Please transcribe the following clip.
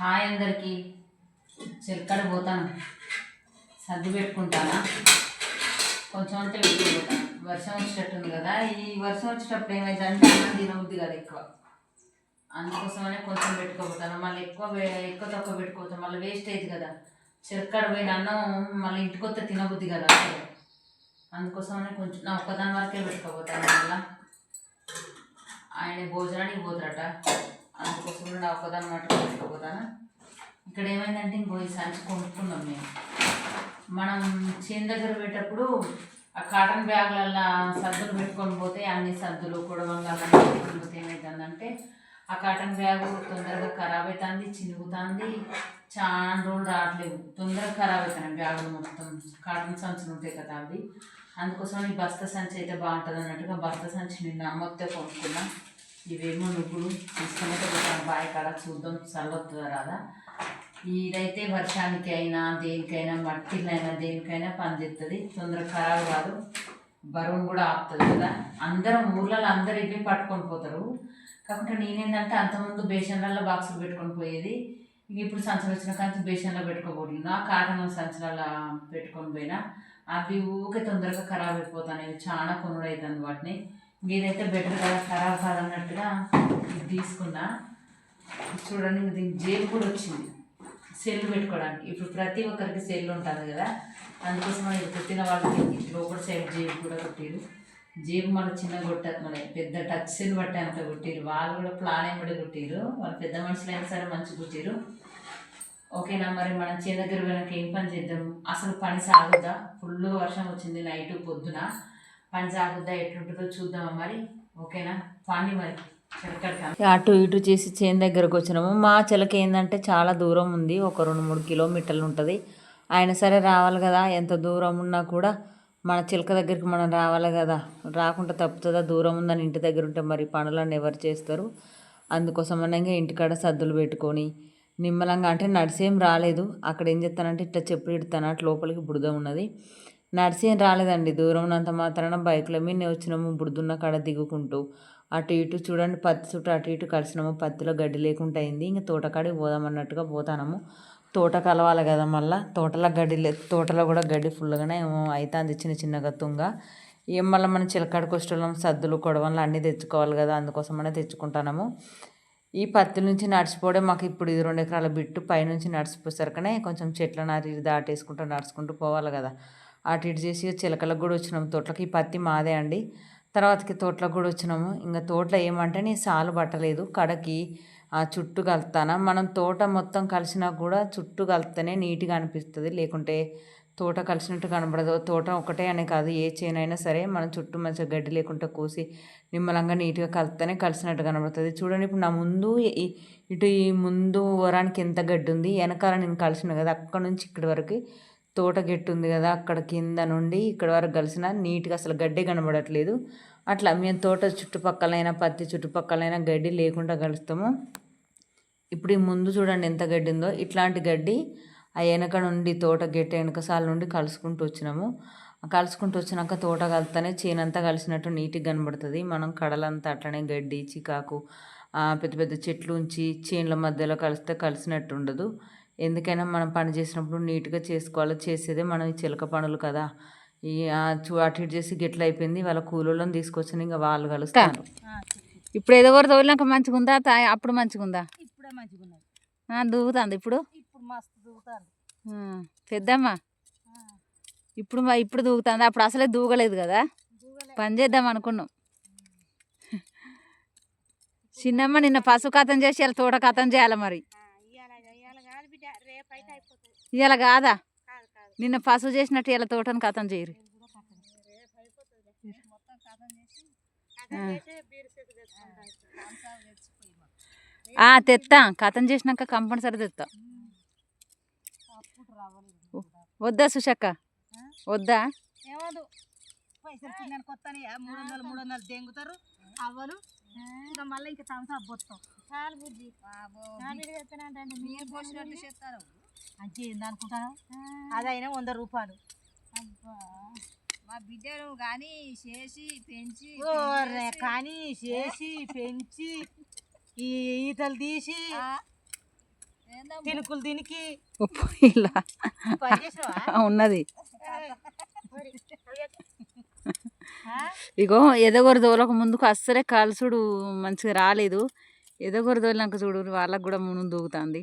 Hi అందరికీ. చిలకడ పోతాను. సర్ది పెట్టుకుంటానా? కొంచెం అంతా పెట్టుకుపోతాను వర్షం వచ్చేటట్టుంది కదా. ఈ వర్షం వచ్చేటప్పుడు ఏమైందంటే అన్నం తినవుద్ది కదా ఎక్కువ. అందుకోసమనే కొంచెం పెట్టుకోపోతాను మళ్ళీ ఎక్కువ ఎక్కువ తక్కువ పెట్టుకోతాను మళ్ళీ వేస్ట్ అయ్యింది కదా. చిలకడ పోయిన అన్నం మళ్ళీ ఇంటికి వస్తే తినబుద్ది కదా. అందుకోసమనే కొంచెం నా ఒక్కదాని వరకే పెట్టుకోపోతాను మళ్ళీ. ఆయన భోజనానికి పోతారట. అందుకోసం నా ఒకదాని మాట పెట్టుకోపోతాను ఇక్కడ ఏమైందంటే ఇంకో ఈ సంచి కొనుక్కున్నాం మేము. మనం చేను దగ్గర పెట్టేటప్పుడు ఆ కాటన్ బ్యాగ్లల్లో సద్దులు పెట్టుకొని పోతే అన్ని సద్దులు కుడవంగా పెట్టుకొని పోతే ఏమవుతుందంటే ఆ కాటన్ బ్యాగు తొందరగా ఖరాబ్ అవుతుంది చినుగుతుంది. చాలా రోజులు రావట్లేవు తొందరగా ఖరాబ్ అవుతున్నాయి బ్యాగులు మొత్తం. కాటన్ సంచులు ఉంటాయి కదా అవి. అందుకోసం ఈ బస్తా సంచి అయితే బాగుంటుంది అన్నట్టుగా బస్తా సంచి నిన్న అమ్మొత్తే కొనుక్కున్నాను ఇవేమో నువ్వులు తీసుకున్నట్టు పోతాను కాడ చూద్దాం చల్లొస్తుందా రాదా? ఇదైతే వర్షానికి అయినా దేనికైనా మట్టిలైనా దేనికైనా పనిచేస్తుంది తొందరగా ఖరాబ్ కాదు బరువును కూడా ఆపుతుంది కదా. అందరం ఊర్లలో అందరు ఇవే పట్టుకొని పోతారు. కాకుంటే నేనేంటంటే అంతకుముందు బేషన్లలో బాక్సులు పెట్టుకొని పోయేది. ఇప్పుడు సంచులు వచ్చిన కానీ బేషన్లో పెట్టుకోబోతున్నా కాటన్ సంచులలో పెట్టుకొని పోయినా అవి ఊకే తొందరగా ఖరాబ్ అయిపోతాను చాలా కొనుడు వాటిని. ఏదైతే బెటర్ కదా ఖరాబ్ కాదన్నట్టుగా ఇది తీసుకున్నా. చూడండి దీనికి జేబు కూడా వచ్చింది. సెల్ పెట్టుకోవడానికి. ఇప్పుడు ప్రతి ఒక్కరికి సెల్ ఉంటుంది కదా. అందుకోసం ఇది పుట్టిన వాళ్ళకి లోపల సైడ్ జేబు కూడా కొట్టిరు. జేబు మన చిన్న కొట్ట మన పెద్ద టచ్ సెల్ బట్టే అంత కొట్టిరు. వాళ్ళు కూడా ప్లాన్ ఏమిటి కొట్టిరు. వాళ్ళు పెద్ద మనుషులైనా సరే మంచి కుట్టిరు. ఓకేనా మరి మనం చేను దగ్గర వెనక ఏం పని చేద్దాం? అసలు పని సాగుద్దా? ఫుల్ వర్షం వచ్చింది నైట్ పొద్దున. పని ఎట్లుంటుందో చూద్దామా మరి? ఓకేనా? పాండి మరి. అటు ఇటు చేసి చేను దగ్గరకు వచ్చినాము. మా చిలక ఏంటంటే చాలా దూరం ఉంది. ఒక రెండు మూడు కిలోమీటర్లు ఉంటుంది. ఆయన సరే రావాలి కదా. ఎంత దూరం ఉన్నా కూడా మన చిలక దగ్గరికి మనం రావాలి కదా. రాకుండా తప్పుతుందా? దూరం ఉందని ఇంటి దగ్గర ఉంటే మరి పనులన్నీ ఎవరు చేస్తారు? అందుకోసం అనగా ఇంటికాడ సద్దులు పెట్టుకొని నిమ్మలంగా అంటే నడిసేం రాలేదు. అక్కడ ఏం చేస్తానంటే ఇట్లా చెప్పులు ఇడతాను. అటు లోపలికి బుడద ఉన్నది. నడిసేం రాలేదండి. దూరం అంత మాత్రాన బైక్ల మీద వచ్చినాము. బురదున్న కాడ దిగుకుంటూ అటు ఇటు చూడండి. పత్తి చుట్టూ అటు ఇటు కలిసినాము. పత్తిలో గడ్డి లేకుండా అయింది. ఇంకా తోటకాడికి పోదామన్నట్టుగా పోతాము తోట కలవాలి కదా మళ్ళీ. తోటలో గడ్డి లే తోటలో కూడా గడ్డి ఫుల్గానే అవుతుంది చిన్న చిన్నగా తుంగ. ఏం మళ్ళీ మనం చిలకాడికి వచ్చేటోళ్ళం సద్దులు కొడవలు అన్నీ తెచ్చుకోవాలి కదా. అందుకోసమనే తెచ్చుకుంటున్నాము ఈ పత్తి నుంచి నడిచిపోవడం మాకు ఇప్పుడు ఇది రెండు ఎకరాల బిట్టు. పైనుంచి నడిచిపోసరికనే కొంచెం చెట్ల నారి దాటేసుకుంటూ నడుచుకుంటూ పోవాలి కదా. అటు ఇటు చేసి చిలకలకు కూడా వచ్చినాము. తోటలకు ఈ పత్తి మాదే అండి. తర్వాతకి తోటలకు కూడా వచ్చినాము. ఇంకా తోటలో ఏమంటే నేను సాలు పట్టలేదు. కడకి ఆ చుట్టూ కలుతానా మనం తోట మొత్తం కలిసినా కూడా చుట్టూ కలిస్తేనే నీట్గా అనిపిస్తుంది. లేకుంటే తోట కలిసినట్టు కనబడదు. తోట ఒకటే అనే కాదు. ఏ చేనైనా సరే మనం చుట్టూ మంచిగా గడ్డి లేకుండా కోసి నిమ్మలంగా నీట్గా కలిస్తేనే కలిసినట్టు కనబడుతుంది. చూడండి ఇప్పుడు నా ముందు ఇటు ఈ ముందు వరానికి ఎంత గడ్డి ఉంది వెనకాల నేను కలిసిన కదా అక్కడ నుంచి ఇక్కడి వరకు తోట గెట్టు ఉంది కదా అక్కడ కింద నుండి ఇక్కడ వరకు కలిసిన నీట్గా అసలు గడ్డి కనబడట్లేదు. అట్లా మేము తోట చుట్టుపక్కలైనా పత్తి చుట్టుపక్కలైనా గడ్డి లేకుండా కలుస్తాము. ఇప్పుడు ఈ ముందు చూడండి ఎంత గడ్డి ఉందో. ఇట్లాంటి గడ్డి ఆ వెనక నుండి తోట గెట్ట వెనకసాల నుండి కలుసుకుంటూ వచ్చినాము. కలుసుకుంటూ వచ్చినాక తోట కలితేనే చేనంతా కలిసినట్టు నీట్గా కనబడుతుంది. మనం కడలంతా అట్లనే గడ్డి చికాకు పెద్ద పెద్ద చెట్లు ఉంచి చేనుల మధ్యలో కలిస్తే కలిసినట్టు ఉండదు. ఎందుకైనా మనం పని చేసినప్పుడు నీట్గా చేసుకోవాలి. చేసేదే మనం ఈ చిలక పనులు కదా. ఈ అటు ఇటు చేసి గిట్ల అయిపోయింది. వాళ్ళ కూలోళ్ళని తీసుకొచ్చి ఇంకా వాళ్ళు కలుస్తారు. ఇప్పుడు ఏదో ఒకటి తోలినాక మంచిగా ఉందా తా- అప్పుడు మంచిగా ఉందా ఇప్పుడే మంచిగా దూకుతుంది ఇప్పుడు? ఇప్పుడు మస్తు దూకుతాంది. ఆ, పెద్దమ్మ ఇప్పుడు మ- ఇప్పుడు దూకుతుంది. అప్పుడు అసలే దూకలేదు కదా. పని చేద్దాం అనుకున్నాం. చిన్నమ్మ నిన్న పశు కథం చేసి ఇలా తోట కథం చేయాలి మరి. ఇవాళ ఇవాళ కాదు నిన్న పశు చేసినట్టు ఇలా తోటను కథం చేయరు. కథం తెత్తా. కథం చేసినాక కంపల్సరీ తెత్తా. వద్దా సుశక్క? వద్దా? ఏమదు. పైసలు మూడు వందలు మూడు వందలు దెంగుతారు అవ్వలు. ఇంకా మళ్ళీ ఇంకా పోతాం చాలు బుద్ధి మీరు పోసినట్టు చేస్తారు అంటే ఏంది అనుకుంటాను అదైనా వంద రూపాయలు. మా బిడ్డలు కానీ చేసి పెంచి కానీ చేసి పెంచి ఈ ఈతలు తీసి తినుకులు దీనికి ఉప్పు ఇలా. ఉన్నది? ఇగో ఎదగొర దోలకు ముందుకు అస్సలే కాల్చుడు మంచిగా రాలేదు. ఎదగొర దోలినాక చూడు వాళ్ళకు కూడా మును దూకుతుంది.